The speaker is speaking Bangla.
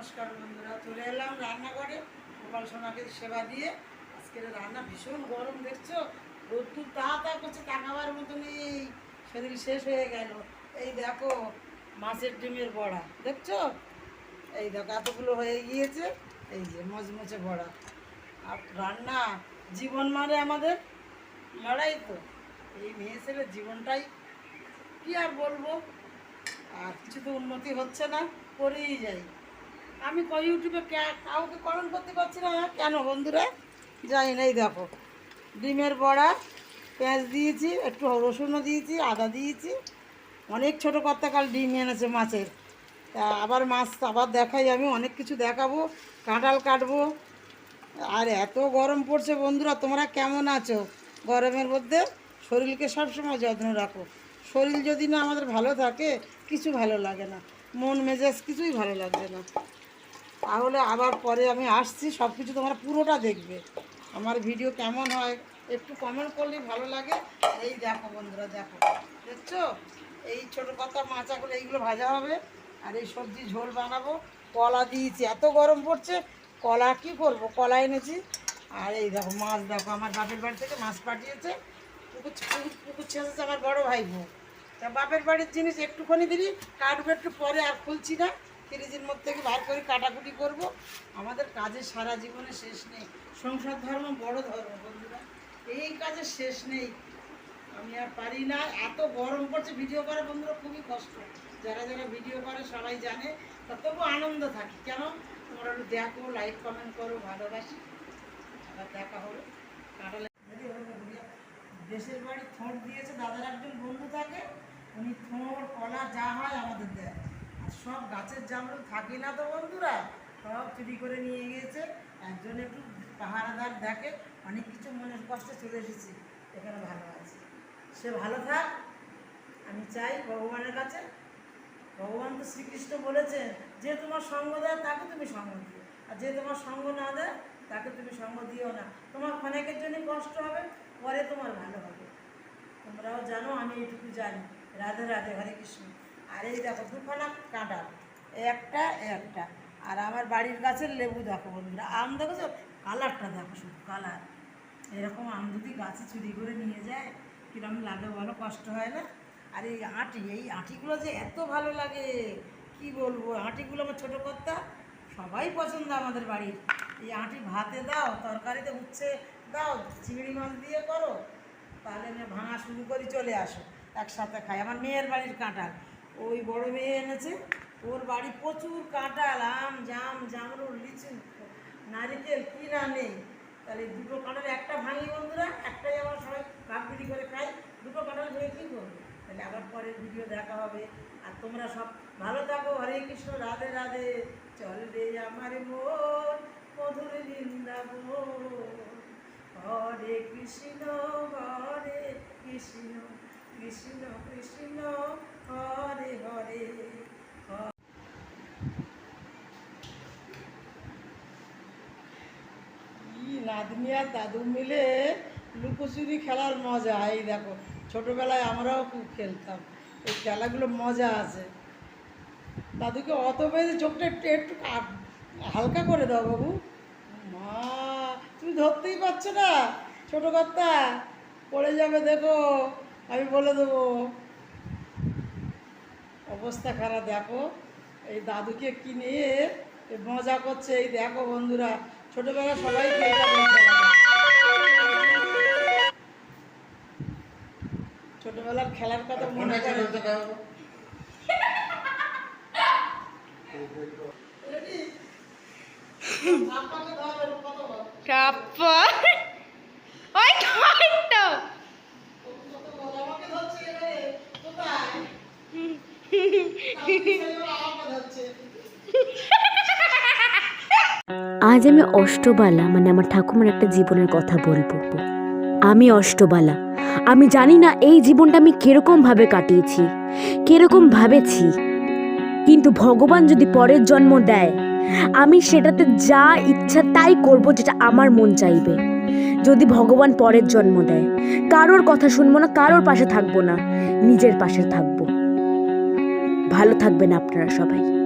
নমস্কার বন্ধুরা, চলে এলাম রান্নাঘরে। গোপাল সোনাকে সেবা দিয়ে। আজকের রান্না ভীষণ গরম, দেখছ? রোদ্দুর তা তা করছে, তাকাবার মতো নেই। শরীর শেষ হয়ে গেল। এই দেখো, মাছের ডিমের বড়া, দেখছ? এই দেখো, এতগুলো হয়ে গিয়েছে। এই যে মচমচে বড়া। আর রান্না জীবন মারে আমাদের লড়াই তো। এই মেয়ে ছেলে জীবনটাই, কি আর বলব? আর কিছু তো উন্নতি হচ্ছে না, করেই যাই। আমি ইউটিউবে কাউকে কমেন্ট করতে পারছি না। কেন বন্ধুরা? জানি না, এই দেখো। ডিমের বড়া, পেঁয়াজ দিয়েছি, একটু রসুনও দিয়েছি, আদা দিয়েছি। অনেক ছোটো কর্তাকাল ডিম এনেছে মাছের। তা আবার মাছ আবার দেখাই আমি, অনেক কিছু দেখাবো, কাঁঠাল কাটবো। আর এত গরম পড়ছে বন্ধুরা, তোমরা কেমন আছো? গরমের মধ্যে শরীরকে সবসময় যত্ন রাখো। শরীর যদি না আমাদের ভালো থাকে, কিছু ভালো লাগে না। মন মেজাজ কিছুই ভালো লাগবে না। তাহলে আবার পরে আমি আসছি সব কিছু তোমরা পুরোটা দেখবে। আমার ভিডিও কেমন হয় একটু কমেন্ট করলে ভালো লাগে। এই দেখো বন্ধুরা, দেখো। দেখছ? এই ছোটো কথা মাচাগুলো, এইগুলো ভাজা হবে। আর এই সবজি ঝোল বানাবো। কলা দিয়েছি, এত গরম পড়ছে। কলা কি করব? কলা এনেছি। আর এই দেখো মাছ, দেখো আমার বাপের বাড়ি থেকে মাছ পাঠিয়েছে। পুকুর- পুকুর ছেঁচেছে আমার বড় ভাই বোন তা বাপের বাড়ির জিনিস একটুখানি দিলি কাটবো একটু পরে, আর খুলছি না। ফ্রিজের মধ্যে থেকে বার করে কাটাকুটি করব। আমাদের কাজের সারা জীবনে শেষ নেই। সংসার ধর্ম বড় ধর্ম, বন্ধুরা। এই কাজের শেষ নেই। আমি আর পারি না। এত গরম পড়ছে, ভিডিও করা বন্ধুরা খুবই কষ্ট। যারা যারা ভিডিও করে সবাই জানে, তা তবু আনন্দ থাকি। কেন? তোমরা একটু দেখো লাইক কমেন্ট করো, ভালোবাসি। আবার দেখা হবে। কাটালে দেশের বাড়ি থোঁট দিয়েছে, দাদার একজন বন্ধু থাকে। উনি থোঁট, কলা যা হয় আমাদের দেয়। সব গাছের জামরুল থাকে না তো বন্ধুরা? সব চুরি করে নিয়ে গিয়েছে। একজন একটু পাহারাদার দেখে, অনেক কিছু মনের কষ্টে চলে এসেছি। এখানে ভালো আছে। সে ভালো থাক। আমি চাই ভগবানের কাছে। ভগবান তো শ্রীকৃষ্ণ বলেছেন, যে তোমার সঙ্গ দেয়, তাকে তুমি সঙ্গ দিও। আর যে তোমার সঙ্গ না দেয়, তাকে তুমি সঙ্গ দিও না। তোমার অনেকের জন্য কষ্ট হবে, পরে তোমার ভালো হবে। তোমরাও জানো, আমি এইটুকু জানি। রাধে রাধে, হরে কৃষ্ণ। আর এই দেখো দুখানা কাঁটা, একটা একটা। আর আমার বাড়ির গাছের লেবু দেখো বন্ধুরা, আম দেখো কালারটা দেখো শুধু, কালার। এরকম আম যদি গাছে চুরি করে নিয়ে যায়, কিরম লাগে বলো? কষ্ট হয় না? আর এই আঁটি, এই আঁটিগুলো যে এত ভালো লাগে, কি বলব? আঁটিগুলো আমার ছোটো কর্তা, সবাই পছন্দ আমাদের বাড়ির। এই আঁটি ভাতে দাও, তরকারিতে উচ্ছে দাও, চিংড়ি মাছ দিয়ে করো, তাহলে আমি ভাঙা শুরু করি, চলে আসো, একসাথে খাই। আমার মেয়ের বাড়ির কাঁঠাল ওই বড় মেয়ে এনেছে, ওর বাড়ি প্রচুর কাঁঠাল, আম, জাম, জামরুল, লিচু, নারিকেল, কি না নেই। তাহলে দুটো কাঁঠাল একটা ভাঙি বন্ধুরা, একটাই আবার সবাই বিড়ি করে খাই, দুটো কাঁঠাল ভেঙে কী করব? তাহলে আবার পরের ভিডিও দেখা হবে। আর তোমরা সব ভালো থাকো, হরে কৃষ্ণ, রাধে রাধে। চল রে আমার মন মধুর বৃন্দাবন। হরে কৃষ্ণ হরে কৃষ্ণ কৃষ্ণ কৃষ্ণ হরে হরে ই নাতনি আর দাদু মিলে লুকোচুরি খেলার মজা। এই দেখো, ছোটোবেলায় আমরাও খুব খেলতাম। এই খেলাগুলো মজা আছে। দাদুকে অত বেশি চোখটা একটু একটু হালকা করে দাও বাবু। মা, তুমি ধরতেই পারছ না, ছোটো কর্তা। পড়ে যাবে, দেখো। আমি বলে দেবো। অবস্থা খারাপ, দেখো। এই দাদুকে কিনে মজা করছে। এই দেখো বন্ধুরা ছোটোবেলা সবাই খেলতাম। ছোটবেলার খেলার কথা মনে করে কাপ্পা। ওই তো আজ আমি অষ্টবালা মানে আমার ঠাকুমার একটা জীবনের কথা বলব। আমি অষ্টবালা। আমি জানি না এই জীবনটা আমি কীরকম ভাবে কাটিয়েছি কীরকম ভাবেছি কিন্তু ভগবান যদি পরের জন্ম দেয়, আমি সেটাতে যা ইচ্ছা তাই করব যেটা আমার মন চাইবে। যদি ভগবান পরের জন্ম দেয়, কারোর কথা শুনব না, কারোর পাশে থাকব না, নিজের পাশে থাকব। ভালো থাকবেন আপনারা সবাই।